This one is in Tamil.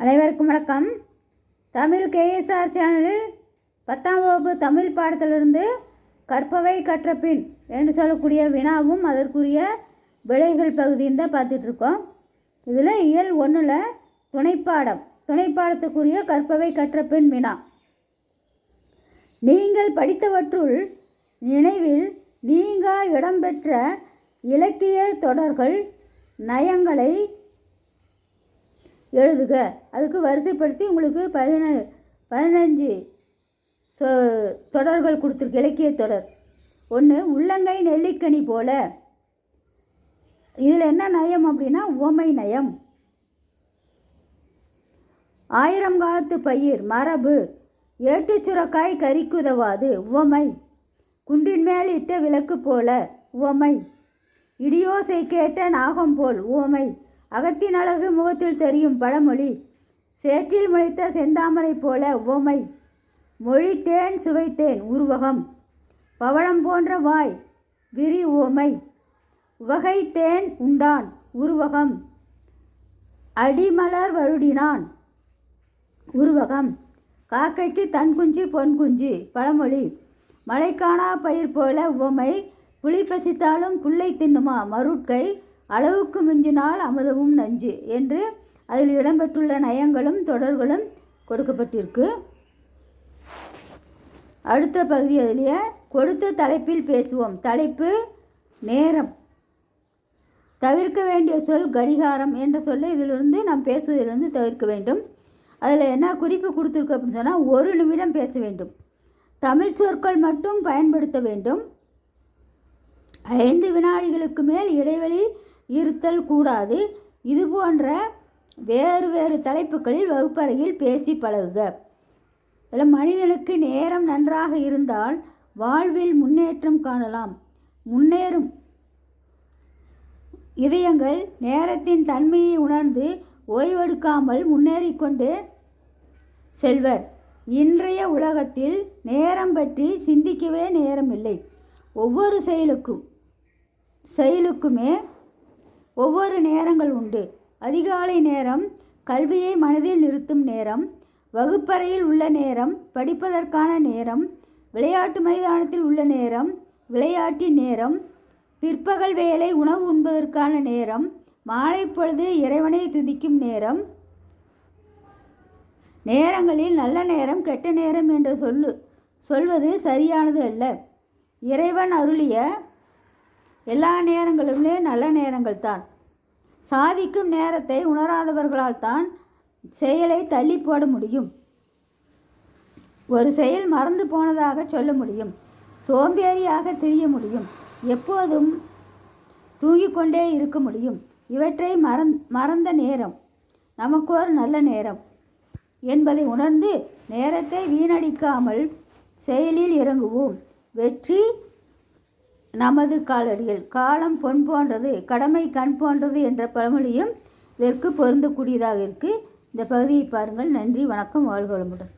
அனைவருக்கும் வணக்கம். தமிழ் கேஎஸ்ஆர் சேனலில் பத்தாம் வகுப்பு தமிழ் பாடத்திலிருந்து கற்பவை கற்ற பின் என்று சொல்லக்கூடிய வினாவும் அதற்குரிய விடைகள் பகுதியும் தான் பார்த்துட்ருக்கோம் இதில் இயல் ஒன்றில் துணைப்பாடம் துணைப்பாடத்துக்குரிய கற்பவை கற்ற பின் வினா. நீங்கள் படித்தவற்றுள் நினைவில் நீங்கா இடம்பெற்ற இலக்கிய தொடர்கள் நயங்களை எழுதுக. அதுக்கு வரிசைப்படுத்தி உங்களுக்கு பதின பதினஞ்சு தொடர்கள் கொடுத்துருக்கு. இலக்கிய தொடர். ஒன்று உள்ளங்கை நெல்லிக்கனி போல. இதில் என்ன நயம் அப்படின்னா உவமை நயம். ஆயிரம் காலத்து பயிர் மரபு. ஏட்டு சுரக்காய் கறிக்குதவாது உவமை. குன்றின் மேல் இட்ட விளக்கு போல உவமை. இடியோசை கேட்ட நாகம் போல் உவமை. அகத்தின் அழகு முகத்தில் தெரியும் பழமொழி. சேற்றில் முளைத்த செந்தாமரை போல உவமை. மொழித்தேன் சுவைத்தேன் உருவகம். பவளம் போன்ற வாய் விரி ஓமை உவகை தேன் உண்டான் உருவகம். அடிமலர் வருடினான் உருவகம். காக்கைக்கு தன் குஞ்சு பொன் குஞ்சு பழமொழி. மழைக்கானா பயிர் போல உவமை. புளி பசித்தாலும் புல்லை தின்னுமா மருட்கை. அளவுக்கு மிஞ்சினால் அமுதமும் நஞ்சு என்று அதில் இடம்பெற்றுள்ள நயங்களும் தொடர்களும் கொடுக்கப்பட்டிருக்கு. அடுத்த பகுதி அதிலேயே கொடுத்த தலைப்பில் பேசுவோம். தலைப்பு நேரம். தவிர்க்க வேண்டிய சொல் கடிகாரம் என்ற சொல்லை இதிலிருந்து நாம் பேசுவதிலிருந்து தவிர்க்க வேண்டும். அதில் என்ன குறிப்பு கொடுத்துருக்கு அப்படின்னு சொன்னால் ஒரு நிமிடம் பேச வேண்டும். தமிழ் சொற்கள் மட்டும் பயன்படுத்த வேண்டும். ஐந்து வினாடிகளுக்கு மேல் இடைவெளி இருத்தல் கூடாது. இது போன்ற வேறு வேறு தலைப்புகளில் வகுப்பறையில் பேசி பழகுக. இதில் மனிதனுக்கு நேரம் நன்றாக இருந்தால் வாழ்வில் முன்னேற்றம் காணலாம். முன்னேறும். இதயங்கள் நேரத்தின் தன்மையை உணர்ந்து ஓய்வெடுக்காமல் முன்னேறிக்கொண்டு செல்வர். இன்றைய உலகத்தில் நேரம் பற்றி சிந்திக்கவே நேரமில்லை. ஒவ்வொரு செயலுக்கும் செயலுக்குமே ஒவ்வொரு நேரங்கள் உண்டு. அதிகாலை நேரம் கல்வியை மனதில் நிறுத்தும் நேரம் வகுப்பறையில் உள்ள நேரம் படிப்பதற்கான நேரம் விளையாட்டு மைதானத்தில் உள்ள நேரம் விளையாட்டின் நேரம் பிற்பகல் வேலை உணவு உண்பதற்கான நேரம் மாலை பொழுது இறைவனை துதிக்கும் நேரம். நேரங்களில் நல்ல நேரம் கெட்ட நேரம் என்று சொல்லு சொல்வது சரியானது அல்ல. இறைவன் அருளிய எல்லா நேரங்களுமே நல்ல நேரங்கள் தான் சாதிக்கும் நேரத்தை உணராதவர்களால் தான் செயலை தள்ளி போட முடியும். ஒரு செயல் மறந்து போனதாக சொல்ல முடியும். சோம்பேறியாக தெரிய முடியும். எப்போதும் தூங்கிக் கொண்டே இருக்க முடியும். இவற்றை மறந் மறந்த நேரம். நமக்கு ஒரு நல்ல நேரம். என்பதை உணர்ந்து நேரத்தை வீணடிக்காமல் செயலில் இறங்குவோம். வெற்றி நமது காலடியில் காலம் பொன் போன்றது கடமை கண் போன்றது என்ற பழமொழியும் இதற்கு பொருந்தக்கூடியதாக இருக்குது இந்த பகுதியை பாருங்கள். நன்றி வணக்கம் வாழ்க வளமுடன்.